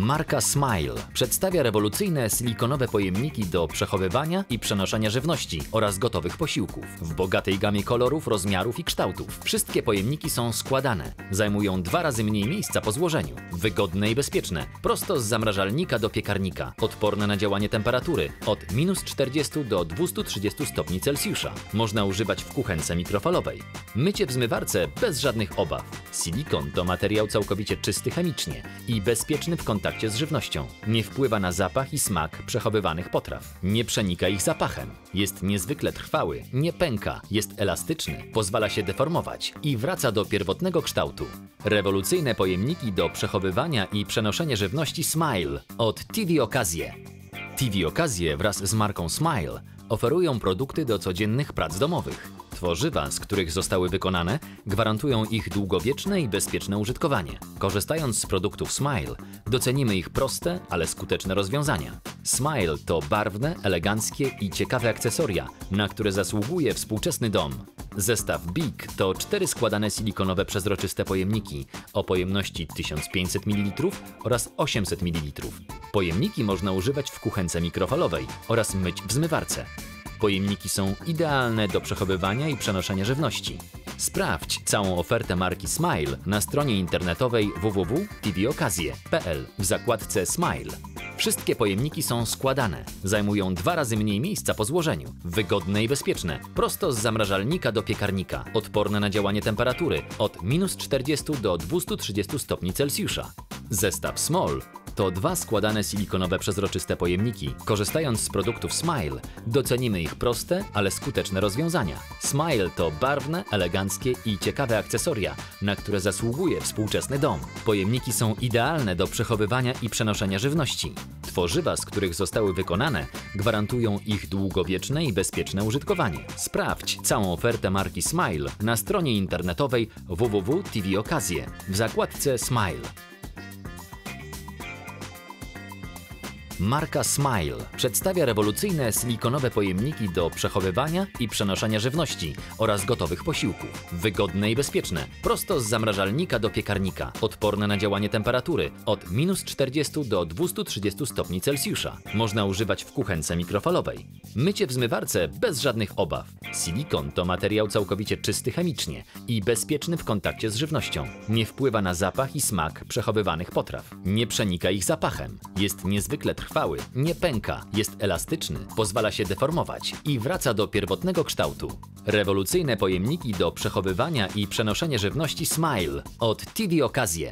Marka Smile przedstawia rewolucyjne silikonowe pojemniki do przechowywania i przenoszenia żywności oraz gotowych posiłków w bogatej gamie kolorów, rozmiarów i kształtów. Wszystkie pojemniki są składane, zajmują dwa razy mniej miejsca po złożeniu, wygodne i bezpieczne, prosto z zamrażalnika do piekarnika, odporne na działanie temperatury od minus 40 do 230 stopni Celsjusza. Można używać w kuchence mikrofalowej. Mycie w zmywarce bez żadnych obaw. Silikon to materiał całkowicie czysty chemicznie i bezpieczny w kontakcie z żywnością. Nie wpływa na zapach i smak przechowywanych potraw. Nie przenika ich zapachem. Jest niezwykle trwały, nie pęka, jest elastyczny, pozwala się deformować i wraca do pierwotnego kształtu. Rewolucyjne pojemniki do przechowywania i przenoszenia żywności Smile od TV Okazje. TV Okazje wraz z marką Smile oferują produkty do codziennych prac domowych. Tworzywa, z których zostały wykonane, gwarantują ich długowieczne i bezpieczne użytkowanie. Korzystając z produktów Smile, docenimy ich proste, ale skuteczne rozwiązania. Smile to barwne, eleganckie i ciekawe akcesoria, na które zasługuje współczesny dom. Zestaw Big to cztery składane silikonowe przezroczyste pojemniki o pojemności 1500 ml oraz 800 ml. Pojemniki można używać w kuchence mikrofalowej oraz myć w zmywarce. Pojemniki są idealne do przechowywania i przenoszenia żywności. Sprawdź całą ofertę marki Smile na stronie internetowej www.tvokazje.pl w zakładce Smile. Wszystkie pojemniki są składane, zajmują dwa razy mniej miejsca po złożeniu, wygodne i bezpieczne, prosto z zamrażalnika do piekarnika, odporne na działanie temperatury od minus 40 do 230 stopni Celsjusza. Zestaw Small to dwa składane silikonowe przezroczyste pojemniki. Korzystając z produktów Smile, docenimy ich proste, ale skuteczne rozwiązania. Smile to barwne, eleganckie i ciekawe akcesoria, na które zasługuje współczesny dom. Pojemniki są idealne do przechowywania i przenoszenia żywności. Tworzywa, z których zostały wykonane, gwarantują ich długowieczne i bezpieczne użytkowanie. Sprawdź całą ofertę marki Smile na stronie internetowej www.tvokazje w zakładce Smile. Marka Smile przedstawia rewolucyjne silikonowe pojemniki do przechowywania i przenoszenia żywności oraz gotowych posiłków. Wygodne i bezpieczne, prosto z zamrażalnika do piekarnika, odporne na działanie temperatury od minus 40 do 230 stopni Celsjusza. Można używać w kuchence mikrofalowej. Mycie w zmywarce bez żadnych obaw. Silikon to materiał całkowicie czysty chemicznie i bezpieczny w kontakcie z żywnością. Nie wpływa na zapach i smak przechowywanych potraw. Nie przenika ich zapachem. Jest niezwykle trwały nie pęka, jest elastyczny, pozwala się deformować i wraca do pierwotnego kształtu. Rewolucyjne pojemniki do przechowywania i przenoszenia żywności Smile od TV Okazje.